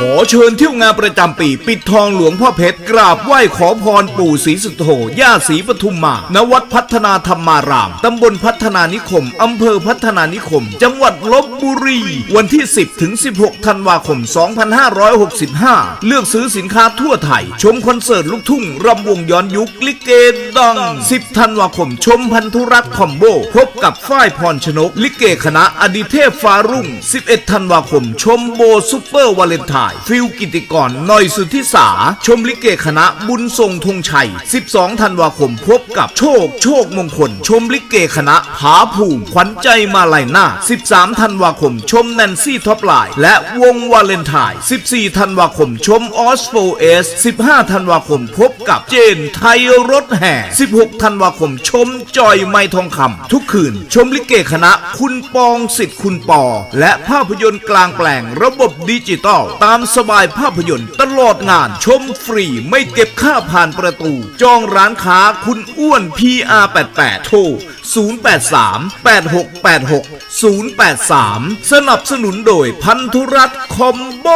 ขอเชิญเที่ยวงานประจำปี ปิดทองหลวงพ่อเพชร กราบไหว้ขอพรปู่ศรีสุโธย่าศรีปทุมมา ณวัดพัฒนาธรรมาราม ตำบลพัฒนานิคม อำเภอพัฒนานิคม จังหวัดลบบุรี วันที่ 10 ถึง 16 ธันวาคม 2565 เลือกซื้อสินค้าทั่วไทย ชมคอนเสิร์ตลูกทุ่งรำวงย้อนยุคลิเกดัง 10 ธันวาคม ชมพันธุรัตน์คอมโบ พบกับฝ้ายพรชนก ลิเกคณะอดิเทพฟ้ารุ่ง 11 ธันวาคม ชมโบซุปเปอร์วาเลนไทน์ฟิลกิติกรหน่อยสุทธิสา ชมลิเกคณะบุญทรงธงชัย 12 ธันวาคมพบกับโชค โชคมงคล ชมลิเกคณะผาภูมิขวัญใจมาลายหน้า 13 ธันวาคม ชมแนนซี่ท็อปไลน์และวงวาเลนไทน์14 ธันวาคม ชมออสโฟเอส15 ธันวาคมพบกับเจนไทยรถแห่ 16 ธันวาคม ชมจอยไม้ทองคำทุกคืน ชมลิเกคณะคุณปองสิทธิ์คุณปอ และภาพยนตร์กลางแปลงระบบดิจิตอลตาามสบายภาพยนตร์ตลอดงานชมฟรีไม่เก็บค่าผ่านประตู จองร้านค้าคุณอ้วน PR88 โทร 083 8686 083 สนับสนุนโดยพันธุรัตน์คอมโบ